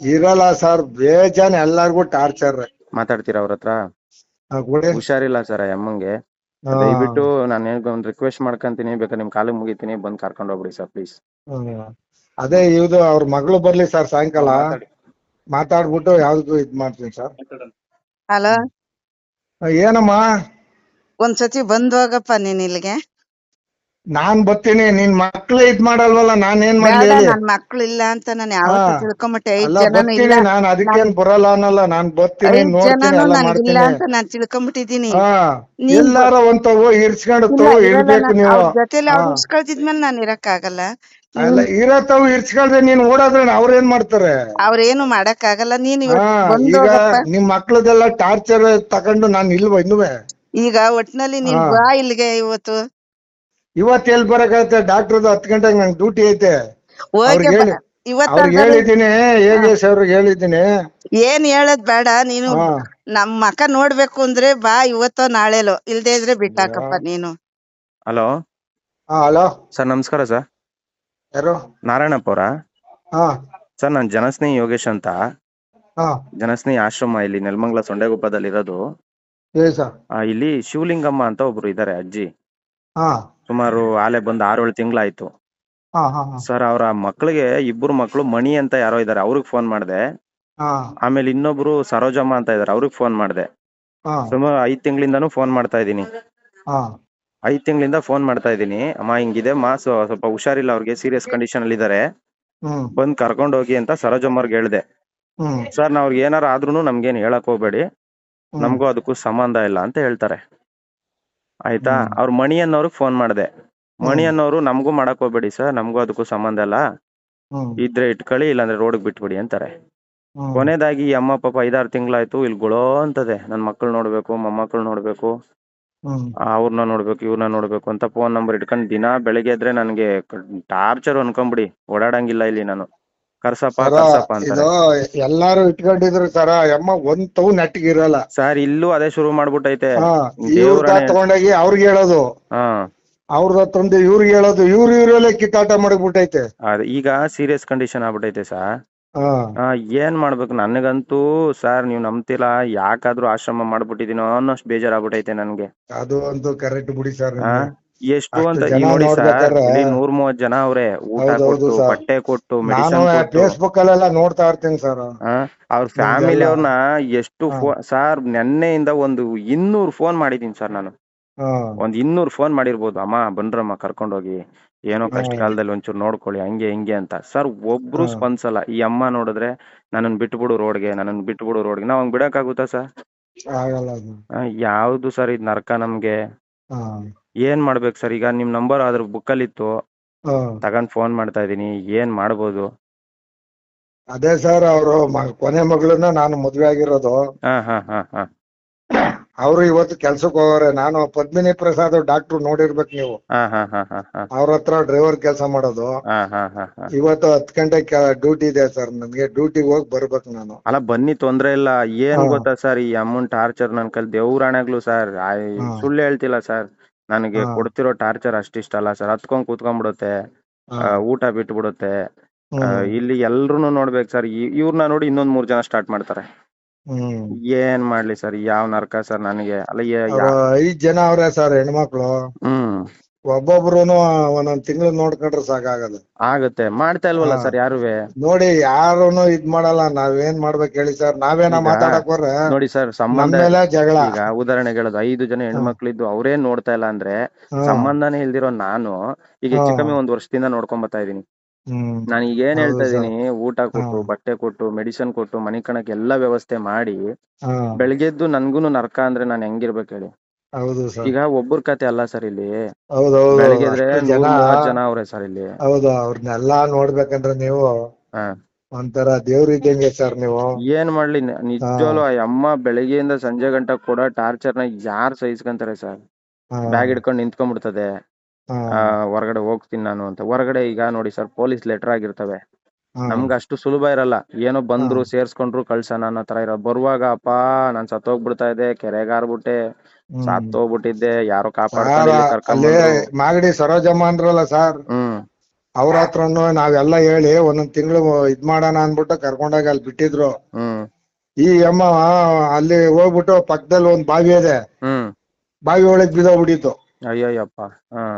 ಇರಲ್ಲ ಸರ್ ಬೇಜಾನ್ ಎಲ್ಲಾರ್ಗು ಟಾರ್ಚರ್ ಮಾತಾಡ್ತೀರಾ ಅವ್ರ ಹತ್ರ? ಹುಷಾರಿಲ್ಲ ಸರ್ ಅಮ್ಮಂಗೆ. ದಯವಿಟ್ಟು ನಾನು ಒಂದು ರಿಕ್ವೆಸ್ಟ್ ಮಾಡ್ಕೊಂತೀನಿ ಬೇಕಾದ್ರೆ ನಿಮ್ ಕಾಲಿಗೆ ಮುಗಿತೀನಿ ಬಂದ್ ಕರ್ಕೊಂಡ್ ಹೋಗ್ಬಿಡಿ ಸರ್ ಪ್ಲೀಸ್. ಅದೇ ಇದು ಅವ್ರ ಮಗಳು ಬರ್ಲಿ ಸರ್ ಸಾಯಂಕಾಲ. ಮಾತಾಡ್ಬಿಟ್ಟು ಯಾವ್ದು ಇದ್ ಮಾಡ್ತೀನಿ ಸರ್ ಹಲೋ ಏನಮ್ಮ? ಒಂದ್ಸತಿ ಬಂದ್ ಹೋಗಪ್ಪ ನೀನ್ ಇಲ್ಲಿಗೆ. ನಾನ್ ಬರ್ತೀನಿ ನಿನ್ ಮಕ್ಳು ಇದ್ ಮಾಡಲ್ವಲ್ಲ ನಾನ್ ಏನ್ ಮಾಡ್ಲಿ ಹೇಳಿ? ನನ್ ಮಕ್ಳು ಇಲ್ಲ ಅಂತ ನಾನು ಯಾವತ್ತೂ. ತಿಳ್ಕೊಂಬಿಟ್ಟೆ. ಐದ್ ಅಲ್ಲ ಜನನು ಇಲ್ಲ. ನಾನ್ ಅದಕ್ಕೇನ್ ಬರಲ್ಲ ಅನ್ನಲ್ಲ ನಾನ್ ಬರ್ತೀನಿ ಐದ್ ನೋಡ್ತೀನಿ ಜನನು ಎಲ್ಲ ನನ್ಗಿಲ್ಲ ಮಾಡ್ತೀನಿ. ಅಂತ ನಾನ್ ತಿಳ್ಕೊಂಬಿಟ್ಟಿದೀನಿ ಹಾ ನೀನ್ ಎಲ್ಲಾರ ಒಂದ್ ತಗೋ ಇರ್ಸ್ಕೊಂಡು ತಗೋ ಇರ್ಬೇಕು ನೀವು. ಅವ್ರ್ ಜೊತೆಲಿ ಅವ್ರು ಹಾ. ನಾನ್ ಇರಕ್ ಆಗಲ್ಲ ಅಲ್ಲ ತಾವು ಇರ್ಸ್ಕೊಳ್ದೆ ನೀನ್ ಓಡಾದ್ರೆ ಅವ್ರ ಏನ್ ಮಾಡ್ತಾರೆ? ಅವ್ರೇನು ಮಾಡಕ್ ಆಗಲ್ಲ ನೀನ್ ಹಾ ಇವತ್ತು ಬಂದ್ ಈಗ ಹೋಗಪ್ಪ ನಿಮ್ ಮಕ್ಳದೆಲ್ಲ ಟಾರ್ಚರ್ ತಕೊಂಡು ನಾನ್ ಇಲ್ವಾ ಇನ್ನುವೆ? ಈಗ ಒಟ್ನಲ್ಲಿ ನೀನ್ ಬಾ ಇಲ್ಲಿಗೆ ಇವತ್ತು. ಇವತ್ ಎಲ್ ಬರಕತ್ತೆ ಡಾಕ್ಟರ್ದು ಹತ್ತು ಗಂಟೆಗೆ ನಂಗೆ ಡ್ಯೂಟಿ ಐತೆ. ಹೋಗಿ ಅವ್ರಿಗೆ ಹೇಳಿ ಇವತ್ತ ಅವ್ರಿಗೆ ಹೇಳಿದ್ದೀನಿ ಯೋಗೇಶ್ ಅವ್ರಿಗೆ ಹೇಳಿದ್ದೀನಿ. ಏನ್ ಹೇಳದ್ ಬೇಡ ನೀನು ಹಾ. ನಮ್ ಮಕ ನೋಡ್ಬೇಕು ಅಂದ್ರೆ ಬಾ ಇವತ್ತೋ ನಾಳೆಲೋ. ಇಲ್ದೆ ಇದ್ರೆ ಬಿಟ್ಟಾಕಪ್ಪ ನೀನು. ಹಲೋ. ಹಾ ಹಲೋ. ಸರ್ ನಮಸ್ಕಾರ ಸರ್. ಯಾರು? ನಾರಾಯಣಪ್ಪ ಅವರಾ? ಹಾ. ಸರ್ ನಾನು ಜನಸ್ನೇಹಿ ಯೋಗೇಶ್ ಅಂತ. ಹಾ. ಜನಸ್ನೇಹಿ ಆಶ್ರಮ ಇಲ್ಲಿ ನೆಲಮಂಗಲ ಸೊಂಡೆಗುಪ್ಪದಲ್ಲಿ ಇರೋದು ಹೇಳಿ ಸರ್. ಆ, ಇಲ್ಲಿ ಶಿವಲಿಂಗಮ್ಮ ಅಂತ ಒಬ್ರು ಇದ್ದಾರೆ ಅಜ್ಜಿ. ಹಾ. ಸುಮಾರು ಆಲೆ ಬಂದು ಆರೇಳು ತಿಂಗಳಾಯ್ತು. ಹಾ ಹಾ ಹಾ. ಸರ್ ಅವರ ಮಕ್ಳಿಗೆ ಇಬ್ಬರು ಮಕ್ಳು ಮಣಿ ಅಂತ ಯಾರೋ ಇದಾರೆ ಅವ್ರಿಗೆ ಫೋನ್ ಮಾಡಿದೆ. ಹಾ. ಆಮೇಲೆ ಇನ್ನೊಬ್ರು ಸರೋಜಮ್ಮ ಅಂತ ಇದಾರೆ ಅವ್ರಿಗೆ ಫೋನ್ ಮಾಡಿದೆ. ಹಾ. ಸುಮಾರು ಐದ್ ತಿಂಗಳಿಂದಾನು ಫೋನ್ ಮಾಡ್ತಾ ಇದೀನಿ ಹಾ. ಐದ್ ತಿಂಗಳಿಂದ ಫೋನ್ ಮಾಡ್ತಾ ಇದೀನಿ ಅಮ್ಮ ಹಿಂಗಿದೆ ಮಾ ಸ್ವ- ಸ್ವಲ್ಪ ಹುಷಾರಿಲ್ಲ ಅವ್ರಿಗೆ ಸೀರಿಯಸ್ ಕಂಡೀಷನ್ ಅಲ್ಲಿ ಇದ್ದಾರೆ ಹ್ಮ್. ಬಂದ್ ಕರ್ಕೊಂಡ್ ಹೋಗಿ ಅಂತ ಸರೋಜಮ್ಮರ್ಗೆ ಹೇಳ್ದೆ. ಹ್ಮ್. ಸರ್ ನಾವ್ ಅವ್ರಿಗೆ ಏನಾರ ಆದ್ರೂನು ನಮ್ಗೇನ್ ಹೇಳಕ್ ಹೋಗ್ಬೇಡಿ. ಹ್ಮ್. ನಮಗೂ ಅದಕ್ಕೂ ಸಂಬಂಧ ಇಲ್ಲ ಅಂತ ಹೇಳ್ತಾರೆ. ಆಯ್ತಾ. ಅವ್ರ ಮಣಿ ಅನ್ನೋರ್ಗ್ ಫೋನ್ ಮಾಡ್ದೆ. ಮಣಿ ಅನ್ನೋರು ನಮಗೂ ಮಾಡಕ್ ಹೋಗ್ಬೇಡಿ ಸರ್ ನಮಗೂ ಅದಕ್ಕೂ ಸಂಬಂಧ ಇಲ್ಲ. ಇದ್ರೆ ಇಟ್ಕೊಳ್ಳಿ ಇಲ್ಲಾಂದ್ರೆ ರೋಡ್ಗೆ ಬಿಟ್ಬಿಡಿ ಅಂತಾರೆ. ಕೊನೆದಾಗಿ ಅಮ್ಮ ಪಾಪ ಐದಾರು ತಿಂಗಳಾಯ್ತು ಇಲ್ಲಿ ಗುಳೋ ಅಂತದೆ. ನನ್ ಮಕ್ಳು ನೋಡ್ಬೇಕು ಮೊಮ್ಮಕ್ಳು ನೋಡ್ಬೇಕು. ಅವ್ರನ್ನ ನೋಡ್ಬೇಕು ಇವ್ರನ್ನ ನೋಡ್ಬೇಕು ಅಂತ ಫೋನ್ ನಂಬರ್ ಇಟ್ಕೊಂಡು ದಿನ ಬೆಳಿಗ್ಗೆ ಎದ್ರೆ ನನ್ಗೆ ಟಾರ್ಚರ್ ಅನ್ಕೊಂಬಿಡಿ. ಓಡಾಡಂಗಿಲ್ಲ ಇಲ್ಲಿ ನಾನು. ಕರ್ಸಪ್ಪ ಕರ್ಸಪ್ಪ ಇದು ಎಲ್ಲಾರು ಇಟ್ಕೊಂಡಿದ್ರು ಸರ ಅಮ್ಮ ಒಂದ್ ತವ್ ನೆಟ್ಟಿಗಿರಲ್ಲ ಸರ್ ಇಲ್ಲೂ ಅದೇ ಶುರು ಮಾಡ್ಬಿಟ್ಟೈತೆ. ಹಾ ಇವ್ರ ದೇವ್ರನೇ- ತಗೊಂಡೋಗಿ ಅವ್ರಿಗೆ ಹೇಳೋದು. ಹಾ. ಅವ್ರದ ತಂದೆ ಇವ್ರಿಗೆ ಹೇಳೋದು ಇವ್ರ ಇವ್ರಲ್ಲೇ ಕಿತ್ತಾಟ ಮಾಡ್ಬಿಟ್ಟೈತೆ. ಅದ್ ಈಗ ಸೀರಿಯಸ್ ಕಂಡೀಷನ್ ಆಗ್ಬಿಟ್ಟೈತೆ ಸರ್ ಹಾ. ಆ, ಏನ್ ಮಾಡ್ಬೇಕು? ನನಗಂತೂ ಸರ್ ನೀವ್ ನಂಬ್ತಿಲ್ಲ ಯಾಕಾದ್ರೂ ಆಶ್ರಮ ಮಾಡ್ಬಿಟ್ಟಿದೀನೋ ಅನ್ನೋಷ್ಟು ಬೇಜಾರಾಗ್ಬಿಟ್ಟೈತೆ ನನ್ಗೆ. ಅದು ಒಂದು ಕರೆಕ್ಟ್ ಬಿಡಿ ಸರ್ ಆ, ಎಷ್ಟು ಅಂತ ಈಗ ನೋಡಿ ಸರ್ ಇಲ್ಲಿ ನೂರ್ ಮೂವತ್ ಜನ ಅವ್ರೆ ಊಟ ಕೊಟ್ಟು. ಬಟ್ಟೆ ಕೊಟ್ಟು ಮೆಡಿಸನ್ ಕೊಟ್ಟು. ಫೇಸ್ಬುಕ್ ಅಲ್ಲೆಲ್ಲ ನೋಡ್ತಾ ಇರ್ತೀನಿ ಸರ್. ಅವ್ರ ಫ್ಯಾಮಿಲಿ ಅವ್ರನ್ನ ಎಷ್ಟು ಸರ್ ನೆನ್ನೆಯಿಂದ ಒಂದು ಇನ್ನೂರ್ ಫೋನ್ ಮಾಡಿದೀನಿ ಸರ್ ನಾನು. ಒಂದ್ ಇನ್ನೂರ್ ಫೋನ್ ಮಾಡಿರ್ಬೋದು. ಅಮ್ಮ ಬನ್ರಮ್ಮ ಕರ್ಕೊಂಡೋಗಿ. ಏನೋ ಕಷ್ಟ. ಕಾಲದಲ್ಲಿ ಒಂಚೂರು ನೋಡ್ಕೊಳ್ಳಿ ಹಂಗೆ ಹಿಂಗೆ ಅಂತ. ಸರ್ ಒಬ್ರು ಸ್ಪಂದ್ಸಲ್ಲ. ಈ ಅಮ್ಮ ನೋಡಿದ್ರೆ ನನ್ನನ್ ಬಿಟ್ಬಿಡು ರೋಡ್ಗೆ ನನ್ನನ್ ಬಿಟ್ಬಿಡು ರೋಡ್ಗೆ. ನಾವ್ ಹಂಗ್ ಬಿಡಕ್ಕಾಗುತ್ತಾ ಸರ್? ಯಾವ್ದು ಸರ್ ಇದ್ ನರ್ಕ ನಮ್ಗೆ? ಏನ್ ಮಾಡ್ಬೇಕು ಸರ್? ಈಗ ನಿಮ್ ನಂಬರ್ ಅದ್ರ ಬುಕ್ಕಲ್ಲಿ ಇತ್ತು. ಹಾ. ತಗೊಂಡ್ ಫೋನ್ ಮಾಡ್ತಾ ಇದೀನಿ ಏನ್ ಮಾಡ್ಬೋದು? ಅದೇ ಸರ್ ಅವರು ಕೊನೆ ಮಗಳನ್ನ ನಾನು ಮದ್ವೆ ಆಗಿರೋದು. ಹಾ ಹಾ ಹಾ ಹಾ. ಅವರು ಇವತ್ತು ಕೆಲ್ಸಕ್ಕೆ ಹೋಗೋರೆ. ನಾನು ಪದ್ಮಿನಿ ಪ್ರಸಾದ್ ಡಾಕ್ಟರ್ ನೋಡಿರ್ಬೇಕು ನೀವು. ಹಾ ಹಾ ಹಾ ಹಾ ಹಾ. ಅವ್ರ ಹತ್ರ ಡ್ರೈವರ್ ಕೆಲಸ ಮಾಡೋದು. ಹಾ ಹಾ ಹಾ ಹಾ. ಇವತ್ತು ಹತ್ತು ಗಂಟೆ ಡ್ಯೂಟಿ ಇದೆ ಸರ್ ನನ್ಗೆ ಡ್ಯೂಟಿಗೆ ಹೋಗಿ ಬರ್ಬೇಕು ನಾನು. ಅಲ್ಲ ಬನ್ನಿ ತೊಂದ್ರೆ ಇಲ್ಲ. ಏನ್ ಹಾ. ಗೊತ್ತಾ ಸರ್ ಈ ಅಮೌಂಟ್ ಟಾರ್ಚರ್ ನನ್ ಕಲ್ ದೇವ್ರಾಣೆಗ್ಲು ಸರ್ ಹಾ. ಸುಳ್ಳು ಹೇಳ್ತಿಲ್ಲ ಸರ್ ನನಗೆ ಹಾ. ಕೊಡ್ತಿರೋ ಟಾರ್ಚರ್ ಅಷ್ಟಿಷ್ಟ ಅಲ್ಲ ಸರ್. ಹತ್ಕೊಂಡ್ ಕೂತ್ಕೊಂಡ್ಬಿಡುತ್ತೆ. ಬಿಡುತ್ತೆ ಆ, ಊಟ ಬಿಟ್ಬಿಡುತ್ತೆ. ಆ, ಇಲ್ಲಿ ಎಲ್ರೂನು ನೋಡ್ಬೇಕು ಸರ್. ಇವ್ರನ್ನ ನೋಡಿ ಇನ್ನೊಂದ್ ಮೂರ್ ಜನ ಸ್ಟಾರ್ಟ್ ಮಾಡ್ತಾರೆ. ಏನ್ ಮಾಡ್ಲಿ ಸರ್? ಯಾವ ನರ್ಕ ಸರ್ ನನಗೆ? ಅಲ್ಲ ಯಾ- ಯಾ- ಐದ್ ಜನ ಅವ್ರೆ ಸರ್ ಹೆಣ್ಮಕ್ಳು. ಹ್ಮ್. ಒಬ್ಬೊಬ್ರುನು ಒಂದೊಂದ್ ತಿಂಗಳು ನೋಡ್ಕೊಂಡ್ರೆ ಸಾಕಾಗದು ಆಗುತ್ತೆ. ಮಾಡ್ತಾ ಇಲ್ವಲ್ಲ ಸರ್ ಯಾರುವೆ? ನೋಡಿ ಯಾರುನು ಇದ್ ಮಾಡಲ್ಲ. ನಾವೇನ್ ಮಾಡ್ಬೇಕು ಹೇಳಿ ಸರ್. ನಾವೇನ ಮಾತಾಡಕ್ ಹೋದ್ರೆ ನೋಡಿ ಸರ್ ಸಂಬಂಧ ಮೇಲೆ ಜಗಳ. ಈಗ ಉದಾಹರಣೆಗೆ ಹೇಳೋದು ಐದು ಜನ ಹೆಣ್ಮಕ್ಳಿದ್ದು ಅವ್ರೇನ್ ನೋಡ್ತಾ ಇಲ್ಲ ಅಂದ್ರೆ. ಸಂಬಂಧನೇ ಇಲ್ದಿರೋ ನಾನು ಈಗ ಹೆಚ್ಚು. ಕಮ್ಮಿ ಒಂದ್ ವರ್ಷದಿಂದ ನೋಡ್ಕೊಂಡ್ ಬರ್ತಾ ಇದೀನಿ ನಾನು ಈಗ ಏನ್ ಹೇಳ್ತಾ ಇದೀನಿ ಊಟ ಕೊಟ್ಟು ಬಟ್ಟೆ ಕೊಟ್ಟು ಮೆಡಿಸಿನ್ ಕೊಟ್ಟು ಮನಿ ಕಣಕ್ ಎಲ್ಲಾ ವ್ಯವಸ್ಥೆ ಮಾಡಿ ಬೆಳಗ್ಗೆದ್ದು ನನ್ಗೂನು ನರ್ಕ ಅಂದ್ರೆ ನಾನು ಹೆಂಗಿರ್ಬೇಕು ಹೇಳಿ. ಹೌದು ಸರ್. ಈಗ ಒಬ್ಬರ ಕತೆ ಅಲ್ಲ ಸರ್ ಇಲ್ಲಿ. ಹೌದೌದು ಬೆಳಗ್ಗೆ ಎದ್ರೆ ಅಷ್ಟು ನೂರ್ ಜನ ಜನ ಅವ್ರೆ ಸರ್ ಇಲ್ಲಿ. ಹೌದು ಅವ್ರನ್ನೆಲ್ಲಾ ನೋಡ್ಬೇಕಂದ್ರೆ ನೀವು ಹಾ. ಒಂಥರ ದೇವ್ರ ಇದ್ದಂಗೆ ಸರ್ ನೀವು. ಏನ್ ಮಾಡ್ಲಿ ನ- ನಿಜವಾಗ್ಲೂ ಆ ಅಮ್ಮ ಬೆಳಗ್ಗೆಯಿಂದ ಸಂಜೆ ಗಂಟ ಕೂಡ ಟಾರ್ಚರ್ನ ಯಾರ್ ಸಹಿಸ್ಕೊಂತಾರೆ ಸರ್? ಹಾ. ಬ್ಯಾಗ್ ಹಿಡ್ಕೊಂಡು ನಿಂತ್ಕೊಂಡ್ಬಿಡ್ತದೆ ಹಾ. ಆ ಹೊರಗಡೆ ಹೋಗ್ತೀನಿ ನಾನು ಅಂತ. ಹೊರಗಡೆ ಈಗ ನೋಡಿ ಸರ್ ಪೊಲೀಸ್ ಲೆಟರ್ ಆಗಿರ್ತವೆ. ಹಾ. ನಮ್ಗೆ ಅಷ್ಟು ಸುಲಭ ಇರಲ್ಲ. ಏನೋ ಬಂದ್ರು ಸೇರ್ಸ್ಕೊಂಡ್ರು ಕಳ್ಸೋಣ ಅನ್ನೋ ತರ ಇರೋ ಬರುವಾಗ ಅಪ್ಪ ನಾನ್ ಸತ್ತೋಗ್ಬಿಡ್ತಾ ಇದ್ದೆ ಕೆರೆಗಾರ್ಬಿಟ್ಟೆ ಸತ್ತೋಗ್ಬಿಟ್ಟಿದ್ದೆ ಯಾರೋ ಕಾಪಾಡ್ತಾರೆ. ಮಾಗಡಿ ಸರೋಜಮ್ಮ ಅಂದ್ರಲ್ಲ ಸರ್ ಅವ್ರ ಹತ್ರನು ನಾವೆಲ್ಲ ಹೇಳಿ ಒಂದೊಂದ್ ತಿಂಗಳು ಇದ್ ಮಾಡೋಣ ಅನ್ಬಿಟ್ಟು ಕರ್ಕೊಂಡಾಗ ಅಲ್ಲಿ ಬಿಟ್ಟಿದ್ರು. ಈ ಅಮ್ಮ ಅಲ್ಲಿ ಹೋಗ್ಬಿಟ್ಟು ಪಕ್ಕದಲ್ಲಿ ಒಂದ್ ಬಾವಿ ಇದೆ. ಬಾವಿ ಒಳಗ್ ಬಿದ್ದೋಗ್ಬಿಟ್ಟಿತ್ತು. ಅಯ್ಯಯ್ಯಪ್ಪ.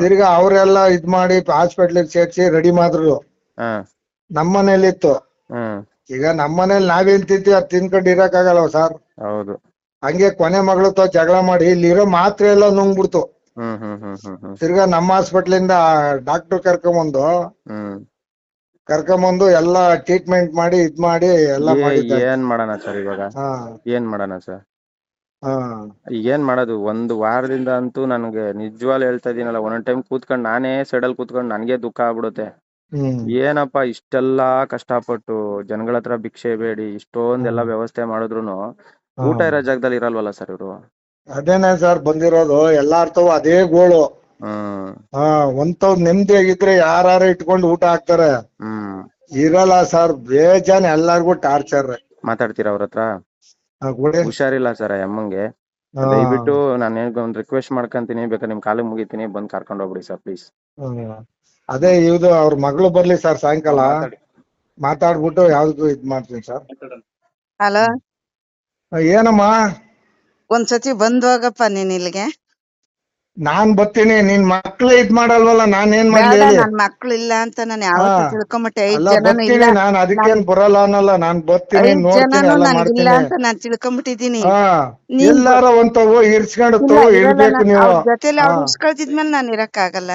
ತಿರ್ಗಾ ಅವರೆಲ್ಲ ಇದ್ ಮಾಡಿ ಹಾಸ್ಪಿಟ್ಲಿಗೆ ಸೇರ್ಸಿ ರೆಡಿ ಮಾಡಿದ್ರು ನಮ್ ನಮ್ಮನೇಲಿತ್ತು. ಹ್ಮ್. ಈಗ ನಮ್ಮನೇಲಿ ನಾವೇನ್ ತಿಂತೀವಿ ಅದ್ ತಿನ್ಕೊಂಡು ಆಗಲ್ಲ ಸರ್. ಹೌದು. ಹಂಗೆ ಕೊನೆ ಮಗಳ ತ ಜಗಳ ಮಾಡಿ ಇಲ್ಲಿರೋ ಮಾತ್ರೆ ಎಲ್ಲ ನುಂಗ್ಬಿಡ್ತು. ತಿರ್ಗಾ ನಮ್ಮ ಹಾಸ್ಪಿಟ್ಲಿಂದ ಡಾಕ್ಟರ್ ಕರ್ಕೊಂಬಂದು ಹ್ಮ್. ಕರ್ಕೊಂಬಂದು ಎಲ್ಲಾ ಟ್ರೀಟ್ಮೆಂಟ್ ಮಾಡಿ ಇದ್ ಮಾಡಿ ಎಲ್ಲ ಏನ್ ಮಾಡೋಣ ಸರ್ ಇವಾಗ? ಏನ್ ಮಾಡೋಣ ಸರ್? ಏನ್ ಮಾಡೋದು? ಒಂದು ವಾರದಿಂದ ಅಂತೂ ನನಗೆ ನಿಜವಾಗ್ ಹೇಳ್ತಾ ಇದೀನಲ್ಲ ಒಂದೊಂದ್ ಟೈಮ್ ಕೂತ್ಕೊಂಡ್ ನಾನೇ ಸೆಡಲ್ ಕೂತ್ಕೊಂಡ್ ನನ್ಗೆ ದುಃಖ ಆಗ್ಬಿಡುತ್ತೆ. ಏನಪ್ಪಾ ಇಷ್ಟೆಲ್ಲಾ ಕಷ್ಟಪಟ್ಟು ಜನಗಳ ಹತ್ರ ಭಿಕ್ಷೆ ಬೇಡಿ ಇಷ್ಟೊಂದೆಲ್ಲ ವ್ಯವಸ್ಥೆ ಮಾಡಿದ್ರುನು ಊಟ ಇರೋ ಜಾಗದಲ್ಲಿ ಇರಲ್ವಲ್ಲ ಸರ್ ಇವರು? ಅದೇನೆ ಸರ್ ಬಂದಿರೋದು ಎಲ್ಲಾರ್ತವು ಅದೇ ಗೋಳು. ಹ್ಮ್ ಹಾ ನೆಮ್ಮದಿ ನೆಮ್ಮದಿಯಾಗಿದ್ರೆ ಯಾರು ಇಟ್ಕೊಂಡು ಊಟ ಹಾಕ್ತಾರೆ. ಹ್ಮ್. ಇರಲ್ಲ ಸರ್ ಬೇಜಾನ್ ಎಲ್ಲಾರ್ಗು ಟಾರ್ಚರ್ ಮಾತಾಡ್ತೀರಾ ಅವ್ರ ಹತ್ರ? ಹುಷಾರಿಲ್ಲ ಸರ್ ಅಮ್ಮಂಗೆ. ದಯವಿಟ್ಟು ನಾನು ಒಂದ್ ರಿಕ್ವೆಸ್ಟ್ ಮಾಡ್ಕೊಂತೀನಿ ಬೇಕಾದ್ರೆ ನಿಮ್ ಕಾಲಿಗೆ ಮುಗಿತೀನಿ ಬಂದ್ ಕರ್ಕೊಂಡ್ ಹೋಗ್ಬಿಡಿ ಸರ್ ಪ್ಲೀಸ್. ಅದೇ ಇದು ಅವ್ರ ಮಗಳು ಬರ್ಲಿ ಸರ್ ಸಾಯಂಕಾಲ. ಮಾತಾಡ್ಬಿಟ್ಟು ಯಾವ್ದು ಇದ್ ಮಾಡ್ತೀನಿ ಸರ್ ಹಲೋ ಏನಮ್ಮ? ಒಂದ್ಸತಿ ಬಂದ್ ಹೋಗಪ್ಪ ನೀನ್ ಇಲ್ಲಿಗೆ. ನಾನ್ ಬರ್ತೀನಿ ನಿನ್ ಮಕ್ಳು ಇದ್ ಮಾಡಲ್ವಲ್ಲ ನಾನ್ ಏನ್ ಮಾಡ್ಲಿ ಹೇಳಿ? ನನ್ ಮಕ್ಳು ಇಲ್ಲ ಅಂತ ನಾನು ಯಾವತ್ತೂ ಹಾ. ತಿಳ್ಕೊಂಬಿಟ್ಟೆ ಐದ್ ಅಲ್ಲ ಇಲ್ಲ. ನಾನ್ ಅದಕ್ಕೇನ್ ಬರಲ್ಲ ಅನ್ನಲ್ಲ ನಾನ್ ಬರ್ತೀನಿ ಐದ್ ನೋಡ್ತೀನಿ ಜನನು ಎಲ್ಲ ನನ್ಗಿಲ್ಲ ಮಾಡ್ತೀನಿ. ಅಂತ ನಾನ್ ತಿಳ್ಕೊಂಬಿಟ್ಟಿದೀನಿ ಹಾ ನೀನ್ ಎಲ್ಲಾರ ಒಂತವು ಇರ್ಸ್ಕೊಂಡು ತಗೋ ಇರ್ಬೇಕು ನೀವು. ಜೊತೆಲಿ ಅವ್ರು ಹಾ. ಉಳ್ಸ್ಕೊಳ್ತಿದ್ಮೇಲೆ ನಾನ್ ಇರಕ್ ಆಗಲ್ಲ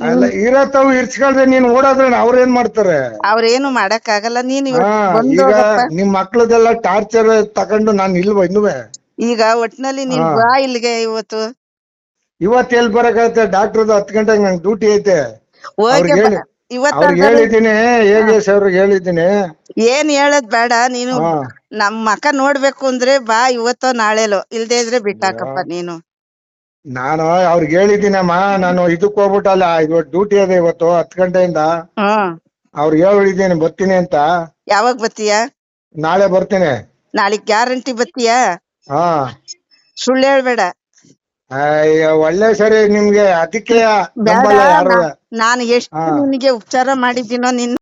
ಅಲ್ಲ ಇರತ್ತವು ಇರ್ಸ್ಕೊಳ್ದೆ ನೀನ್ ಓಡಾದ್ರೆ ಅವ್ರೇನ್ ಮಾಡ್ತಾರೆ? ಅವ್ರೇನು ಮಾಡಕ್ ಆಗಲ್ಲ ನೀನ್ ಹಾ ಇವತ್ ಈಗ ಹೋಗಪ್ಪ ನಿಮ್ ಮಕ್ಳದೆಲ್ಲ ಟಾರ್ಚರ್ ತಗೊಂಡು ನಾನ್ ಇಲ್ವಾ ಇನ್ನುವೆ? ಈಗ ಒಟ್ನಲ್ಲಿ ನೀನ್ ಹಾ. ಬಾ ಇಲ್ಲಿಗೆ ಇವತ್ತು. ಇವತ್ ಎಲ್ ಬರಕತ್ತೆ ಡಾಕ್ಟರ್ದು ಹತ್ ಗಂಟೆ ನಂಗೆ ಡ್ಯೂಟಿ ಐತೆ. ಹೋಗಿ ಅವ್ರಿಗೆ ಹೇಳಿ ಇವತ್ತ ಅವ್ರಿಗೆ ಹೇಳಿದ್ದೀನಿ ಯೋಗೇಶ್ ಅವ್ರಿಗೆ ಹೇಳಿದ್ದೀನಿ. ಏನ್ ಹೇಳದ್ ಬೇಡ ನೀನು ಹಾ. ನಮ್ ಮಕ ನೋಡ್ಬೇಕು ಅಂದ್ರೆ ಬಾ ಇವತ್ತೋ ನಾಳೆಲೋ ಇಲ್ದೇ ಇದ್ರೆ ಬಿಟ್ಟಾಕಪ್ಪ ನೀನು. ನಾನು ಅವ್ರಿಗೆ ಹೇಳಿದ್ದೀನಮ್ಮ ನಾನು ಇದಕ್ ಹೋಗ್ಬಿಟ್ಟಲ್ಲ ಇವತ್ತು ಡ್ಯೂಟಿ ಅದ ಇವತ್ತು ಹತ್ತು ಗಂಟೆಯಿಂದ. ಹ್ಮ್ ಅವ್ರಿಗೆ ಹೇಳಿದ್ದೀನಿ ಬರ್ತೀನಿ ಅಂತ. ಯಾವಾಗ ಬತ್ತೀಯ ನಾಳೆ ಬರ್ತೀನಿ. ನಾಳೆ ಗ್ಯಾರಂಟಿ ಬತ್ತೀಯ ಹಾ. ಸುಳ್ಳು ಹೇಳ್ಬೇಡ. ಅಯ್ಯೋ ಒಳ್ಳೆ ಸರಿ ನಿಮ್ಗೆ ಅದಕ್ಕೆ ಬೇಡ ನಂಬಲ್ಲ ಯಾರು. ನಾನು ಎಷ್ಟು ಹಾ. ನಿನಗೆ ಉಪಚಾರ ಮಾಡಿದ್ದೀನೋ ನಿನ್